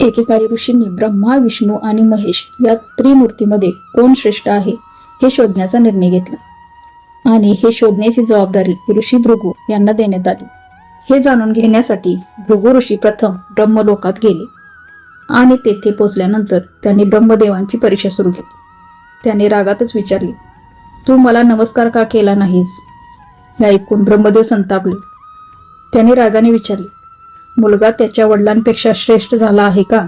एकेकाळी ऋषींनी ब्रह्मा विष्णू आणि महेश या त्रिमूर्तीमध्ये कोण श्रेष्ठ आहे हे शोधण्याचा निर्णय घेतला. आणि हे शोधण्याची जबाबदारी ऋषी भृगू यांना देण्यात आली. हे जाणून घेण्यासाठी भृगू ऋषी प्रथम ब्रह्मलोकात गेले आणि तेथे पोचल्यानंतर त्यांनी ब्रह्मदेवांची परीक्षा सुरू केली. त्याने रागातच विचारले तू मला नमस्कार का केला नाहीस? हे ऐकून ब्रह्मदेव संतापले. त्याने रागाने विचारले मुलगा त्याच्या वडिलांपेक्षा श्रेष्ठ झाला आहे का?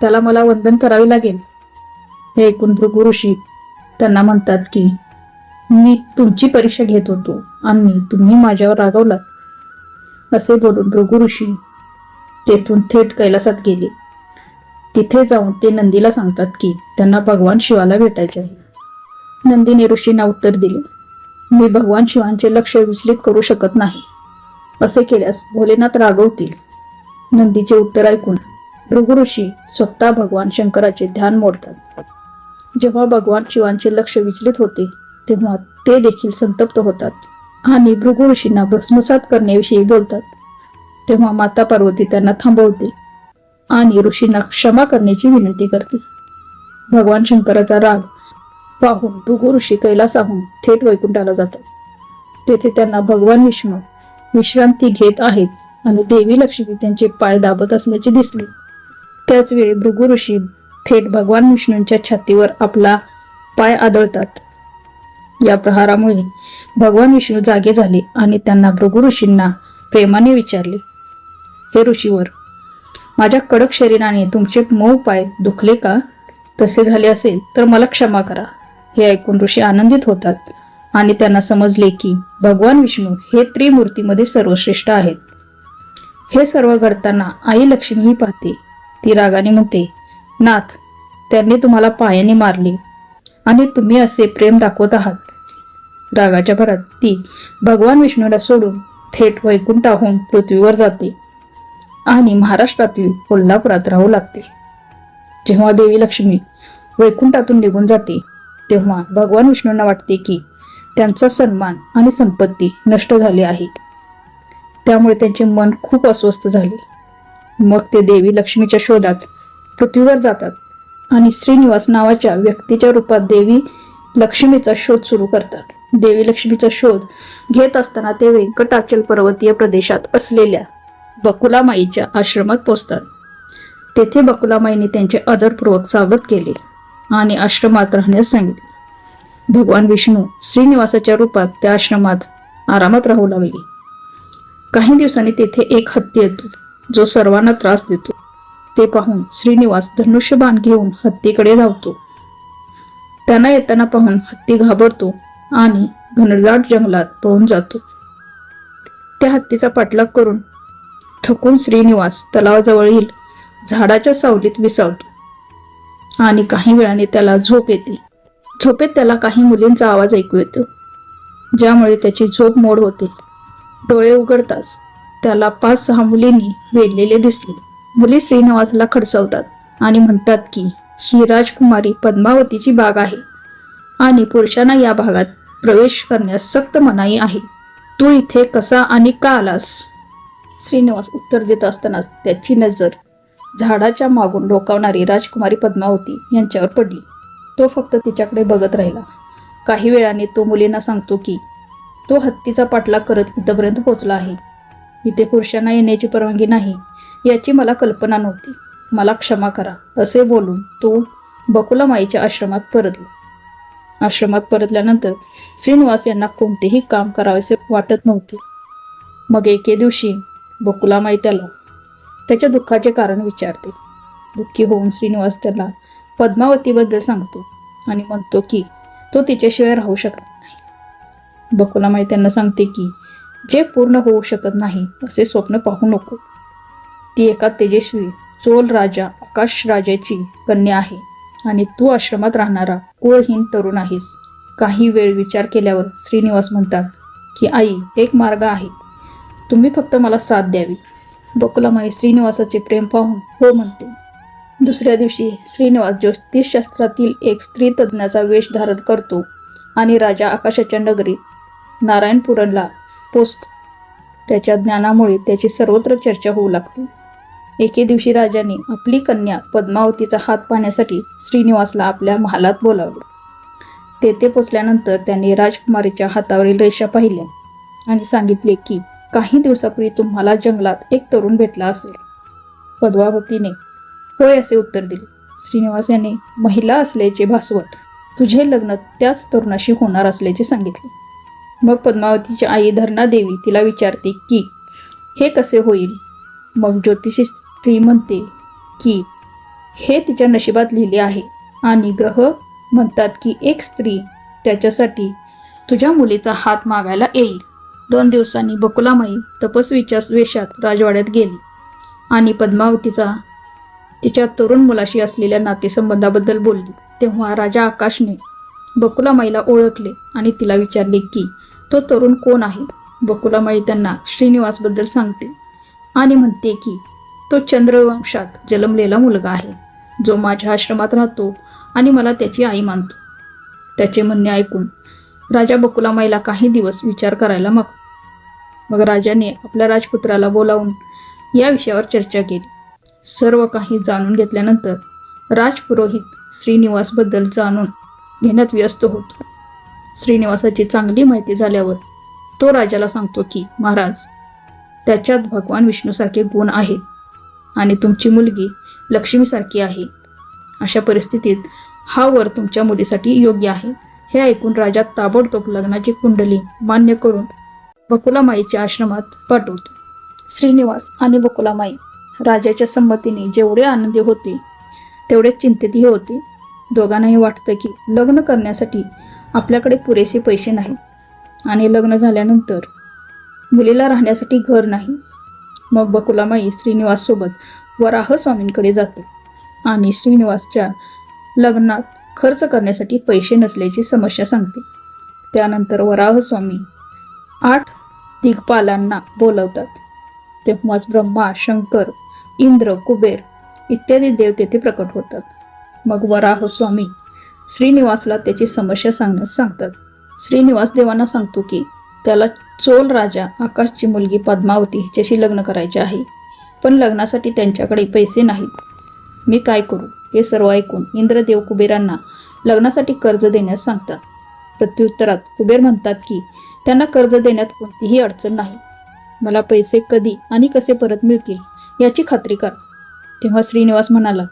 त्याला मला वंदन करावे लागेल. हे ऐकून भृगु ऋषी त्यांना म्हणतात की मी तुमची परीक्षा घेत होतो आणि तुम्ही माझ्यावर रागवलात. असे बोलून भृगु ऋषी तेथून थेट कैलासात गेले. तिथे जाऊन ते नंदीला सांगतात की त्यांना भगवान शिवाला भेटायचे आहे. नंदीने ऋषींना उत्तर दिले मी भगवान शिवांचे लक्ष विचलित करू शकत नाही. असे केल्यास भोलेनाथ रागवतील. नंदीचे उत्तर ऐकून भृगु ऋषी स्वतः भगवान शंकराचे ध्यान मोडतात. जेव्हा भगवान शिवांचे लक्ष विचलित होते तेव्हा ते देखील संतप्त होतात आणि भृगु ऋषींना भस्मसात करण्याविषयी बोलतात. तेव्हा माता पार्वती त्यांना थांबवते आणि ऋषींना क्षमा करण्याची विनंती करते. भगवान शंकराचा राग पाहून भृगु ऋषी कैलासाहून थेट वैकुंठाला जातात. तेथे त्यांना भगवान विष्णू विश्रांती घेत आहेत आणि देवी लक्ष्मी त्यांचे पाय दाबत असल्याचे दिसले. त्याच वेळी भृगु ऋषी थेट भगवान विष्णूंच्या छातीवर आपला पाय आदळतात. या प्रहारामुळे भगवान विष्णू जागे झाले आणि त्यांना भृगु ऋषींना प्रेमाने विचारले हे ऋषीवर माझ्या कडक शरीराने तुमचे मऊ पाय दुखले का? तसे झाले असेल तर मला क्षमा करा. हे ऐकून ऋषी आनंदित होतात. आणि त्यांना समजले की भगवान विष्णू हे त्रिमूर्तीमध्ये सर्वश्रेष्ठ आहेत. हे सर्व घडताना आई लक्ष्मीही पाहते. ती रागाने म्हणते नाथ त्यांनी तुम्हाला पायाने मारले आणि तुम्ही असे प्रेम दाखवत आहात. रागाच्या भरात ती भगवान विष्णूला सोडून थेट वैकुंठाहून पृथ्वीवर जाते आणि महाराष्ट्रातील कोल्हापुरात राहू लागते. जेव्हा देवी लक्ष्मी वैकुंठातून निघून जाते तेव्हा भगवान विष्णूंना वाटते की त्यांचा सन्मान आणि संपत्ती नष्ट झाली आहे. त्यामुळे त्यांचे मन खूप अस्वस्थ झाले. मग ते देवी लक्ष्मीच्या शोधात पृथ्वीवर जातात आणि श्रीनिवास नावाच्या व्यक्तीच्या रूपात देवी लक्ष्मीचा शोध सुरू करतात. देवी लक्ष्मीचा शोध घेत असताना ते व्यंकटाचल पर्वतीय प्रदेशात असलेल्या बकुलामाईच्या आश्रमात पोचतात तेथे बकुलामाईने त्यांचे आदरपूर्वक स्वागत केले आणि आश्रमात राहण्यास सांगितले. भगवान विष्णू श्रीनिवासाच्या रूपात त्या आश्रमात आरामात राहू लागले. काही दिवसांनी तेथे एक हत्ती येतो जो सर्वांना त्रास देतो. ते पाहून श्रीनिवास धनुष्यबाण घेऊन हत्तीकडे धावतो. त्यांना येताना पाहून हत्ती घाबरतो आणि घनदाट जंगलात पळून जातो. त्या हत्तीचा पाठलाग करून थकून श्रीनिवास तलावाजवळील झाडाच्या सावलीत विसावतो. आणि काही वेळाने त्याला झोप येते. झोपेत त्याला काही मुलींचा आवाज ऐकू येतो. ज्यामुळे त्याची झोप मोड होते. डोळे उघडताच त्याला पाच सहा मुलींनी वेढलेले दिसले. मुली श्रीनिवासला खडसवतात आणि म्हणतात की ही राजकुमारी पद्मावतीची बाग आहे आणि पुरुषांना या भागात प्रवेश करण्यास सक्त मनाई आहे. तू इथे कसा आणि का आलास? श्रीनिवास उत्तर देत असतानाच त्याची नजर झाडाच्या मागून डोकावणारी राजकुमारी पद्मावती यांच्यावर पडली. तो फक्त तिच्याकडे बघत राहिला. काही वेळाने तो मुलींना सांगतो की तो हत्तीचा पाठलाग करत इथंपर्यंत पोहोचला आहे. इथे पुरुषांना येण्याची परवानगी नाही याची मला कल्पना नव्हती. मला क्षमा करा असे बोलून तो बकुलामाईच्या आश्रमात परतला. आश्रमात परतल्यानंतर श्रीनिवास यांना कोणतेही काम करावेसे वाटत नव्हते. मग एके दिवशी बकुलामाई त्याला त्याच्या दुःखाचे कारण विचारते. दुःखी होऊन श्रीनिवास त्याला पद्मावतीबद्दल सांगतो. आणि म्हणतो की तो तिच्याशिवाय राहू शकत नाही. बकुलामाई त्यांना सांगते की जे पूर्ण होऊ शकत नाही असे स्वप्न पाहू नको. ती एका तेजस्वी चोल राजा आकाश राजाची कन्या आहे आणि तू आश्रमात राहणारा कुळहीन तरुण आहेस. काही वेळ विचार केल्यावर श्रीनिवास म्हणतात की आई एक मार्ग आहे. तुम्ही फक्त मला साथ द्यावी. बकुलामाई श्रीनिवासाचे प्रेम पाहून हो म्हणते. दुसऱ्या दिवशी श्रीनिवास ज्योतिषशास्त्रातील एक स्त्री तज्ज्ञाचा वेश धारण करतो आणि राजा आकाशाच्या नगरीत नारायणपुरणला पोचतो त्याच्या ज्ञानामुळे त्याची सर्वत्र चर्चा होऊ लागते. एके दिवशी राजाने आपली कन्या पद्मावतीचा हात पाहण्यासाठी श्रीनिवासला आपल्या महालात बोलावले. तेथे पोचल्यानंतर त्यांनी राजकुमारीच्या हातावरील रेषा पाहिल्या आणि सांगितले की काही दिवसापूर्वी तुम्हाला जंगलात एक तरुण भेटला असेल. पद्मावतीने होय असे उत्तर दिले. श्रीनिवास यांनी महिला असल्याचे भासवत तुझे लग्न त्याच तरुणाशी होणार असल्याचे सांगितले. मग पद्मावतीची आई धरणा देवी तिला विचारते की हे कसे होईल? मग ज्योतिषी स्त्री म्हणते की हे तिच्या नशिबात लिहिले आहे. आणि ग्रह म्हणतात की एक स्त्री त्याच्यासाठी तुझ्या मुलीचा हात मागायला येईल. दोन दिवसांनी बकुलामाई तपस्वीच्या वेशात राजवाड्यात गेली. आणि पद्मावतीचा तिच्या तरुण मुलाशी असलेल्या नातेसंबंधाबद्दल बोलली. तेव्हा राजा आकाशने बकुलामाईला ओळखले आणि तिला विचारले की तो तरुण कोण आहे? बकुलामाई त्यांना श्रीनिवासबद्दल सांगते आणि म्हणते की तो चंद्रवंशात जन्मलेला मुलगा आहे. जो माझ्या आश्रमात राहतो आणि मला त्याची आई मानतो. त्याचे म्हणणे ऐकून राजा बकुलामाईला काही दिवस विचार करायला मग मग राजाने आपल्या राजपुत्राला बोलावून या विषयावर चर्चा केली. सर्व काही जाणून घेतल्यानंतर राजपुरोहित श्रीनिवासबद्दल जाणून घेण्यात व्यस्त होतो. श्रीनिवासाची चांगली माहिती झाल्यावर तो राजाला सांगतो की महाराज त्याच्यात भगवान विष्णूसारखे गुण आहेत आणि तुमची मुलगी लक्ष्मीसारखी आहे. अशा परिस्थितीत हा वर तुमच्या मुलीसाठी योग्य आहे. हे ऐकून राजा ताबडतोब लग्नाची कुंडली मान्य करून बकुलामाईच्या आश्रमात पाठवतो. श्रीनिवास आणि बकुलामाई राजाच्या संमतीने जेवढे आनंदी होते तेवढेच चिंतितही होते. दोघांनाही वाटतं की लग्न करण्यासाठी आपल्याकडे पुरेसे पैसे नाहीत. आणि लग्न झाल्यानंतर मुलीला राहण्यासाठी घर नाही. मग बकुलामाई श्रीनिवाससोबत वराह स्वामींकडे जाते. आणि श्रीनिवासच्या लग्नात खर्च करण्यासाठी पैसे नसल्याची समस्या सांगते. त्यानंतर वराह स्वामी आठ दिग्पालांना बोलवतात. तेव्हाच ब्रह्मा शंकर इंद्र कुबेर इत्यादी देव तेथे प्रकट होतात. मग वराह स्वामी श्रीनिवासला त्याची समस्या सांगण्यास सांगतात. श्रीनिवास देवांना सांगतो की त्याला चोल राजा आकाशची मुलगी पद्मावती हिच्याशी लग्न करायचे आहे. पण लग्नासाठी त्यांच्याकडे पैसे नाहीत. मी काय करू? हे सर्व ऐकून इंद्रदेव कुबेरांना लग्नासाठी कर्ज देण्यास सांगतात. प्रत्युत्तरात कुबेर म्हणतात की त्यांना कर्ज देण्यात कोणतीही अडचण नाही. मला पैसे कधी आणि कसे परत मिळतील? याची खात्री कर. तेव्हा श्रीनिवास म्हणाला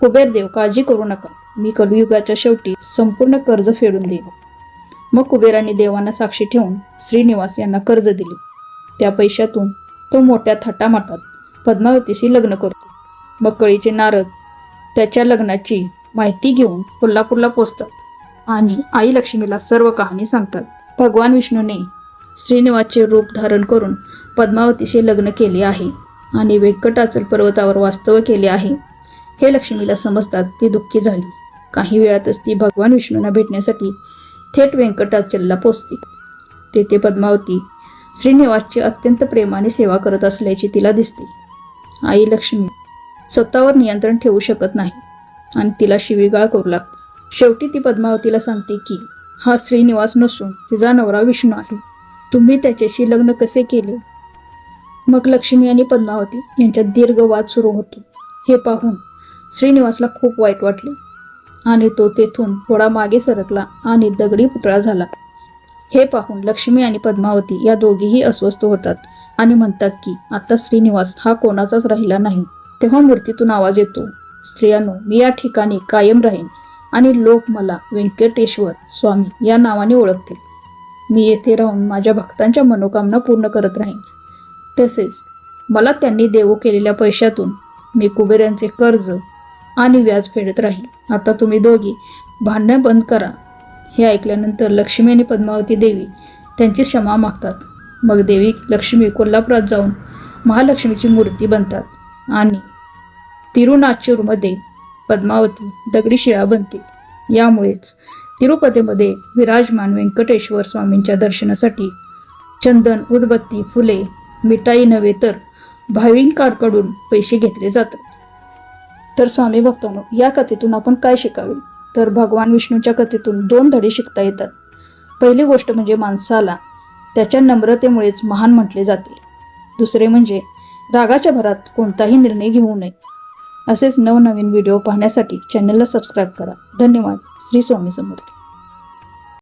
कुबेर देव काळजी करू नका. मी कलियुगाच्या शेवटी संपूर्ण कर्ज फेडून देईन. मग कुबेराने देवांना साक्षी ठेवून श्रीनिवास यांना कर्ज दिले. त्या पैशातून तो मोठ्या थाटामाटात पद्मावतीशी लग्न करतो. मग कळीचे नारद त्याच्या लग्नाची माहिती घेऊन कोल्हापूरला पोचतात आणि आई लक्ष्मीला सर्व कहाणी सांगतात. भगवान विष्णूने श्रीनिवासचे रूप धारण करून पद्मावतीशी लग्न केले आहे. आणि व्यंकटाचल पर्वतावर वास्तव्य केले आहे. हे लक्ष्मीला समजतात ती दुःखी झाली. काही वेळातच ती भगवान विष्णूंना भेटण्यासाठी थेट व्यंकटाचलला पोचते. तेथे पद्मावती श्रीनिवासची अत्यंत प्रेमाने सेवा करत असल्याची तिला दिसते. आई लक्ष्मी स्वतःवर नियंत्रण ठेवू शकत नाही आणि तिला शिवीगाळ करू लागते. शेवटी ती पद्मावतीला सांगते की हा श्रीनिवास नसून तिचा नवरा विष्णू आहे. तुम्ही त्याच्याशी लग्न कसे केले? मग लक्ष्मी आणि पद्मावती यांच्यात दीर्घ वाद सुरू होतो. हे पाहून श्रीनिवासला खूप वाईट वाटले आणि तो तेथून थोडा मागे सरकला आणि दगडी पुतळा झाला. हे पाहून लक्ष्मी आणि पद्मावती या दोघीही अस्वस्थ होतात आणि म्हणतात की आता श्रीनिवास हा कोणाचाच राहिला नाही. तेव्हा मूर्तीतून आवाज येतो स्त्रियांनो मी या ठिकाणी कायम राहीन आणि लोक मला व्यंकटेश्वर स्वामी या नावाने ओळखतील. मी येथे राहून माझ्या भक्तांच्या मनोकामना पूर्ण करत राहीन. तसेच मला त्यांनी देऊ केलेल्या पैशातून मी कुबेरांचे कर्ज आणि व्याज फेडत राहील. आता तुम्ही दोघी भांडणं बंद करा. हे ऐकल्यानंतर लक्ष्मी आणि पद्मावती देवी त्यांची क्षमा मागतात. मग देवी लक्ष्मी कोल्हापुरात जाऊन महालक्ष्मीची मूर्ती बनतात आणि तिरुनाचूरमध्ये पद्मावती दगडी शिळा बनते यामुळेच तिरुपतीमध्ये विराजमान व्यंकटेश्वर स्वामींच्या दर्शनासाठी चंदन उदबत्ती फुले मिठाई नव्हे तर भाविकांकडून पैसे घेतले जातात. तर स्वामी भक्तांनो या कथेतून आपण काय शिकावे? तर भगवान विष्णूच्या कथेतून दोन धडे शिकता येतात. पहिली गोष्ट म्हणजे माणसाला त्याच्या नम्रतेमुळेच महान म्हटले जाते. दुसरे म्हणजे रागाच्या भरात कोणताही निर्णय घेऊ नये. असेच नवनवीन व्हिडिओ पाहण्यासाठी चॅनलला सबस्क्राईब करा. धन्यवाद. श्री स्वामी समर्थ.